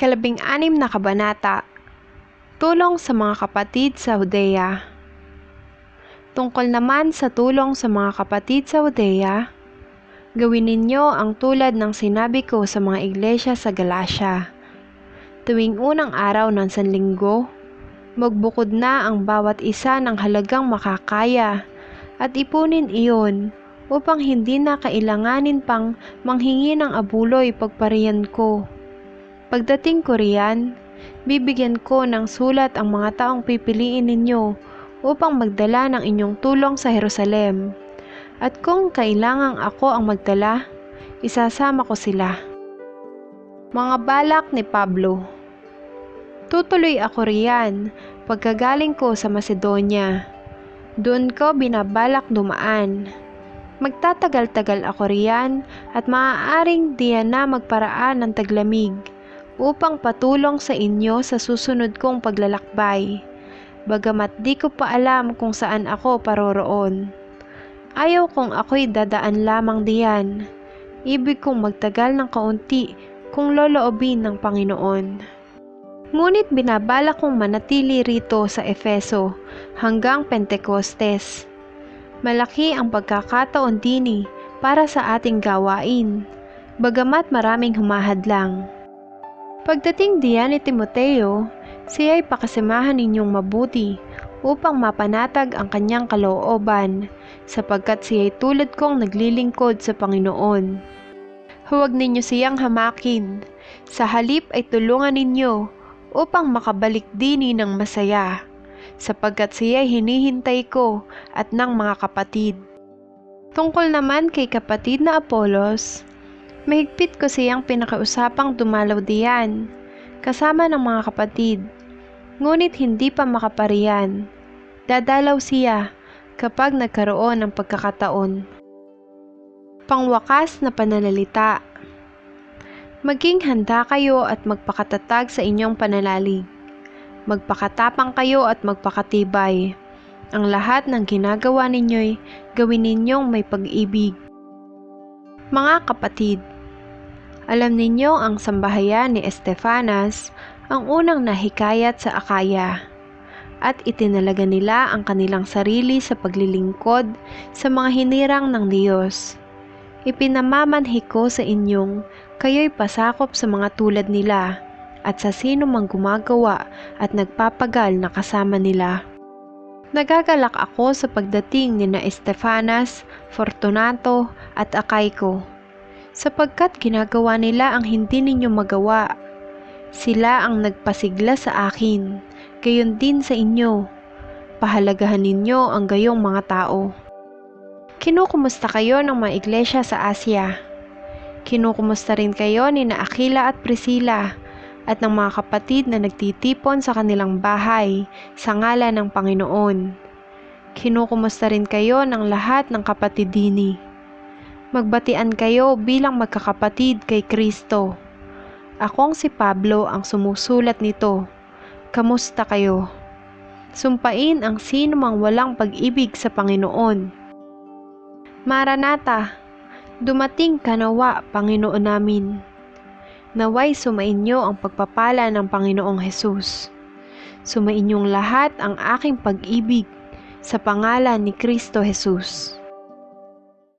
Kalabing anim na kabanata Tulong sa mga kapatid sa Judea Tungkol naman sa tulong sa mga kapatid sa Judea, gawin ninyo ang tulad ng sinabi ko sa mga iglesia sa Galacia. Tuwing unang araw ng sanlinggo, magbukod na ang bawat isa ng halagang makakaya at ipunin iyon upang hindi na kailanganin pang manghingi ng abuloy pagpariyan ko. Pagdating ko riyan, bibigyan ko ng sulat ang mga taong pipiliin ninyo upang magdala ng inyong tulong sa Jerusalem. At kung kailangang ako ang magdala, isasama ko sila. Mga balak ni Pablo Tutuloy ako riyan pagkagaling ko sa Macedonia. Doon ko binabalak dumaan. Magtatagal-tagal ako riyan at maaaring diyan na magparaan ng taglamig upang patulong sa inyo sa susunod kong paglalakbay. Bagamat di ko pa alam kung saan ako paroroon. Ayaw kong ako'y dadaan lamang diyan. Ibig kong magtagal ng kaunti kung loloobin ng Panginoon. Ngunit binabala kong manatili rito sa Efeso hanggang Pentecostes. Malaki ang pagkakataon dini para sa ating gawain, bagamat maraming humahadlang. Pagdating diyan ni Timoteo, siya ay pakasamahan ninyong mabuti upang mapanatag ang kanyang kalooban sapagkat siya ay tulad kong naglilingkod sa Panginoon. Huwag ninyo siyang hamakin, sa halip ay tulungan ninyo upang makabalik dini ng masaya sapagkat siya ay hinihintay ko at ng mga kapatid. Tungkol naman kay kapatid na Apolos, Mahigpit ko siyang pinakausapang dumalaw diyan, kasama ng mga kapatid. Ngunit hindi pa makapariyan. Dadalaw siya kapag nagkaroon ng pagkakataon. Pangwakas na pananalita Maging handa kayo at magpakatatag sa inyong panalalig. Magpakatapang kayo at magpakatibay. Ang lahat ng ginagawa ninyo'y gawin ninyong may pag-ibig. Mga kapatid, alam ninyo ang sambahayan ni Estefanas ang unang nahikayat sa Akaya at itinalaga nila ang kanilang sarili sa paglilingkod sa mga hinirang ng Diyos. Ipinamamanhi ko sa inyong kayo'y pasakop sa mga tulad nila at sa sino mang gumagawa at nagpapagal na kasama nila. Nagagalak ako sa pagdating ni na Estefanas, Fortunato at Akayko sapagkat ginagawa nila ang hindi ninyo magawa. Sila ang nagpasigla sa akin, gayon din sa inyo. Pahalagahan ninyo ang gayong mga tao. Kinukumusta kayo ng mga iglesia sa Asya. Kinukumusta rin kayo ni na Aquila at Priscilla at ng mga kapatid na nagtitipon sa kanilang bahay sa ngala ng Panginoon. Kinukumusta rin kayo ng lahat ng kapatid dini. Magbatian kayo bilang magkakapatid kay Kristo. Akong si Pablo ang sumusulat nito. Kamusta kayo? Sumpain ang sino mang walang pag-ibig sa Panginoon. Maranata, dumating ka nawa, Panginoon namin. Naway sumainyo ang pagpapala ng Panginoong Hesus. Sumainyong lahat ang aking pag-ibig sa pangalan ni Kristo Jesus.